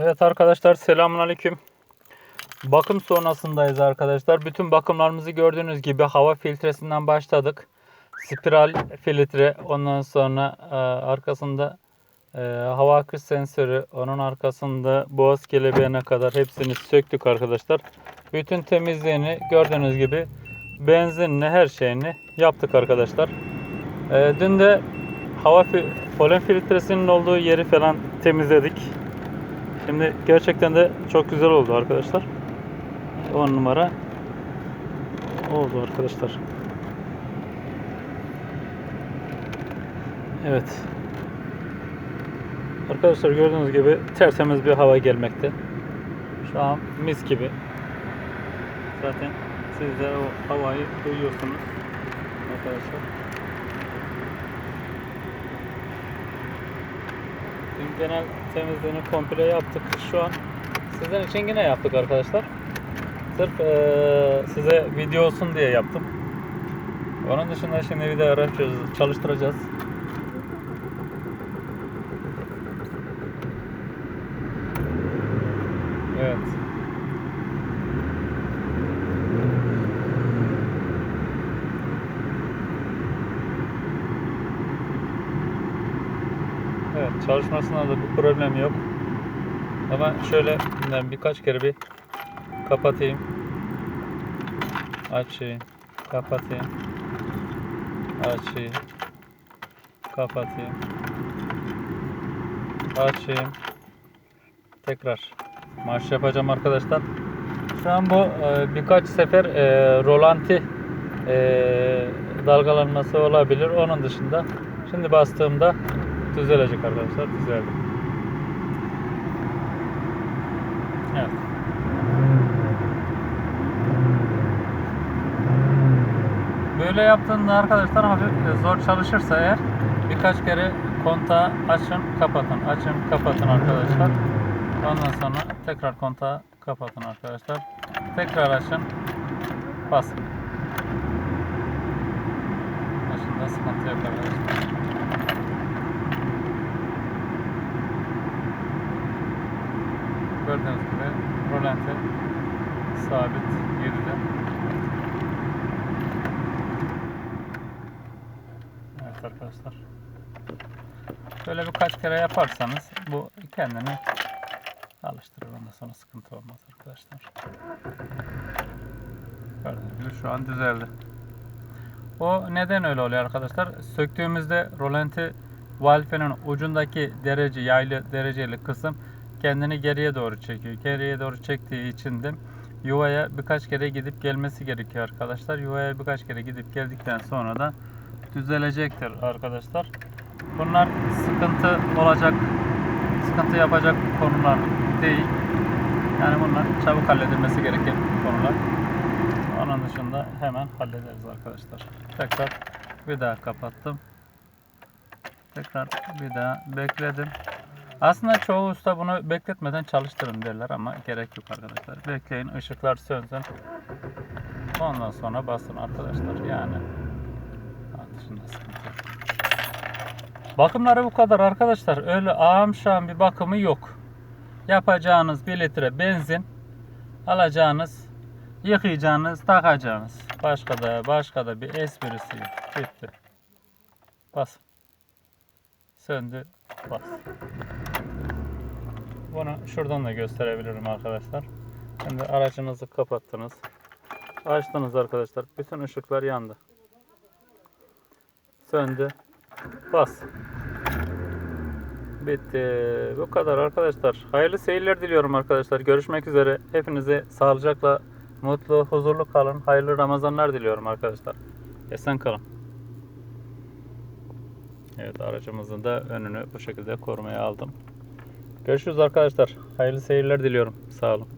Evet arkadaşlar selamünaleyküm. Bakım sonrasındayız arkadaşlar. Bütün bakımlarımızı gördüğünüz gibi hava filtresinden başladık. Spiral filtre, ondan sonra e, arkasında e, hava akış sensörü, onun arkasında boğaz kelebeğine kadar hepsini söktük arkadaşlar. Bütün temizliğini gördüğünüz gibi benzinle her şeyini yaptık arkadaşlar. E, dün de hava polen filtresinin olduğu yeri falan temizledik. Şimdi gerçekten de çok güzel oldu arkadaşlar. 10 numara oldu arkadaşlar. Evet. Arkadaşlar gördüğünüz gibi tertemiz bir hava gelmekte. Şu an mis gibi. Zaten siz de o havayı duyuyorsunuz arkadaşlar. Dün genel temizliğini komple yaptık. Şu an sizin için yine yaptık arkadaşlar. Sırf eee, size video olsun diye yaptım. Onun dışında şimdi bir de araç çalıştıracağız. Evet. Evet çalışmasında da bir problem yok. Ama şöyle birkaç kere bir kapatayım. Açayım. Kapatayım. Açayım. Kapatayım. Açayım. Tekrar marş yapacağım arkadaşlar. Şu an bu e, birkaç sefer e, rolanti e, dalgalanması olabilir. Onun dışında şimdi bastığımda düzelecek arkadaşlar. Düzeldi. Evet. Böyle yaptığında arkadaşlar hafif e, zor çalışırsa eğer birkaç kere kontağı açın kapatın açın kapatın arkadaşlar. Ondan sonra tekrar kontağı kapatın arkadaşlar. Tekrar açın basın. Başında sıkıntı yok arkadaşlar. Gördüğünüz gibi rolanti sabit 7'de. Evet arkadaşlar. Böyle birkaç kere yaparsanız bu kendini alıştırır. Ondan sonra sıkıntı olmaz arkadaşlar. Gördüğünüz gibi şu an düzeldi. O neden öyle oluyor arkadaşlar? Söktüğümüzde rolanti valfinin ucundaki derece yaylı dereceli kısım kendini geriye doğru çekiyor. Geriye doğru çektiği için de yuvaya birkaç kere gidip gelmesi gerekiyor arkadaşlar. Yuvaya birkaç kere gidip geldikten sonra da düzelecektir arkadaşlar. Bunlar sıkıntı olacak, sıkıntı yapacak konular değil. Yani bunlar çabuk halledilmesi gereken konular. Onun dışında hemen hallederiz arkadaşlar. Tekrar bir daha kapattım. Tekrar bir daha bekledim. Aslında çoğu usta bunu bekletmeden çalıştırın derler ama gerek yok arkadaşlar. Bekleyin ışıklar sönsün. Ondan sonra basın arkadaşlar. Yani. Bakımları bu kadar arkadaşlar. Öyle ağam bir bakımı yok. Yapacağınız 1 litre benzin, alacağınız, yıkayacağınız, takacağınız. Başka da başka da bir esprisi yok. Bitti. Bas. Söndü. Bas. Bunu şuradan da gösterebilirim arkadaşlar. Şimdi aracınızı kapattınız. Açtınız arkadaşlar. Bütün ışıklar yandı. Söndü. Bas. Bitti. Bu kadar arkadaşlar. Hayırlı seyirler diliyorum arkadaşlar. Görüşmek üzere. Hepinize sağlıcakla, mutlu, huzurlu kalın. Hayırlı Ramazanlar diliyorum arkadaşlar. Esen kalın. Evet aracımızın da önünü bu şekilde korumaya aldım. Görüşürüz arkadaşlar. Hayırlı seyirler diliyorum. Sağ olun.